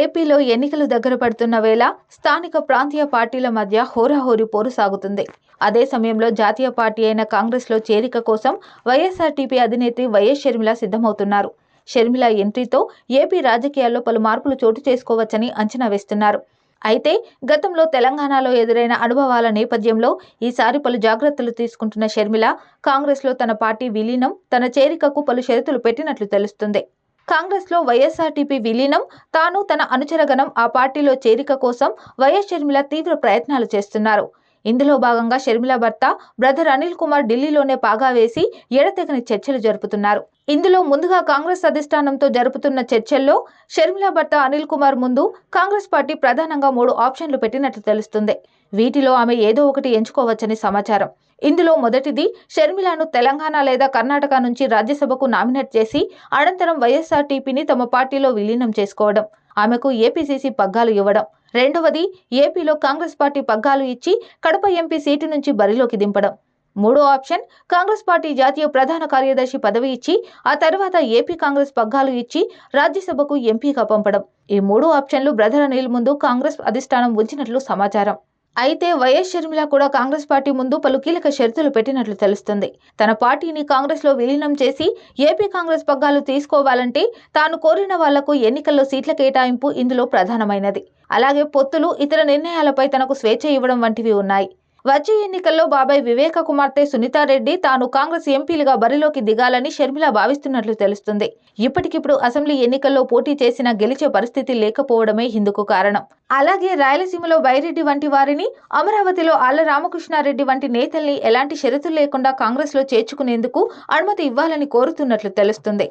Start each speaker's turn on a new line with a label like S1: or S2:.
S1: ఏపీలో ఎన్నికలు దగ్గర పడుతున్న వేళ స్థానిక ప్రాంతీయ పార్టీల మధ్య హోరాహోరీ పోరు సాగుతుంది. అదే సమయంలో జాతీయ పార్టీ అయిన కాంగ్రెస్లో చేరిక కోసం వైఎస్ఆర్టీపీ అధినేత్రి వైఎస్ షర్మిల సిద్ధమవుతున్నారు. షర్మిల ఎంట్రీతో ఏపీ రాజకీయాల్లో పలు మార్పులు చోటు చేసుకోవచ్చని అంచనా వేస్తున్నారు. అయితే గతంలో తెలంగాణలో ఎదురైన అనుభవాల నేపథ్యంలో ఈసారి పలు జాగ్రత్తలు తీసుకుంటున్న షర్మిల కాంగ్రెస్లో తన పార్టీ విలీనం తన చేరికకు పలు షరతులు పెట్టినట్లు తెలుస్తుంది. కాంగ్రెస్లో వైఎస్ఆర్టీపీ విలీనం. తాను తన అనుచరగణం ఆ పార్టీలో చేరిక కోసం వైఎస్ షర్మిల తీవ్ర ప్రయత్నాలు చేస్తున్నారు. ఇందులో భాగంగా షర్మిల భర్త బ్రదర్ అనిల్ కుమార్ ఢిల్లీలోనే పాగా వేసి ఎడతెగని చర్చలు జరుపుతున్నారు. ఇందులో ముందుగా కాంగ్రెస్ అధిష్టానంతో జరుపుతున్న చర్చల్లో షర్మిల భర్త అనిల్ కుమార్ ముందు కాంగ్రెస్ పార్టీ ప్రధానంగా మూడు ఆప్షన్లు పెట్టినట్లు తెలుస్తుంది. వీటిలో ఆమె ఏదో ఒకటి ఎంచుకోవచ్చని సమాచారం. ఇందులో మొదటిది షర్మిలను తెలంగాణ లేదా కర్ణాటక నుంచి రాజ్యసభకు నామినేట్ చేసి అనంతరం వైఎస్ఆర్టీపీని తమ పార్టీలో విలీనం చేసుకోవడం. ఆమెకు ఏపీసీసీ పగ్గాలు ఇవ్వడం. రెండవది ఏపీలో కాంగ్రెస్ పార్టీ పగ్గాలు ఇచ్చి కడప ఎంపీ సీటు నుంచి బరిలోకి దింపడం. మూడో ఆప్షన్ కాంగ్రెస్ పార్టీ జాతీయ ప్రధాన కార్యదర్శి పదవి ఇచ్చి ఆ తర్వాత ఏపీ కాంగ్రెస్ పగ్గాలు ఇచ్చి రాజ్యసభకు ఎంపీగా పంపడం. ఈ మూడు ఆప్షన్లు బ్రదర్ అనిల్ ముందు కాంగ్రెస్ అధిష్టానం ఉంచినట్లు సమాచారం. అయితే వైఎస్ షర్మిల కూడా కాంగ్రెస్ పార్టీ ముందు పలు కీలక షరతులు పెట్టినట్లు తెలుస్తుంది. తన పార్టీని కాంగ్రెస్లో విలీనం చేసి ఏపీ కాంగ్రెస్ పగ్గాలు తీసుకోవాలంటే తాను కోరిన వాళ్ళకు ఎన్నికల్లో సీట్ల కేటాయింపు ఇందులో ప్రధానమైనది. అలాగే పొత్తులు ఇతర నిర్ణయాలపై తనకు స్వేచ్ఛ ఇవ్వడం వంటివి ఉన్నాయి. వచ్చే ఎన్నికల్లో బాబాయ్ వివేక కుమార్తె సునీతారెడ్డి తాను కాంగ్రెస్ ఎంపీలుగా బరిలోకి దిగాలని షర్మిల భావిస్తున్నట్లు తెలుస్తుంది. ఇప్పటికిప్పుడు అసెంబ్లీ ఎన్నికల్లో పోటీ చేసినా గెలిచే పరిస్థితి లేకపోవడమే ఇందుకు కారణం. అలాగే రాయలసీమలో బైరెడ్డి వంటి వారిని అమరావతిలో ఆళ్ళ రామకృష్ణారెడ్డి వంటి నేతల్ని ఎలాంటి షరతులు లేకుండా కాంగ్రెస్లో చేర్చుకునేందుకు అనుమతి ఇవ్వాలని కోరుతున్నట్లు తెలుస్తుంది.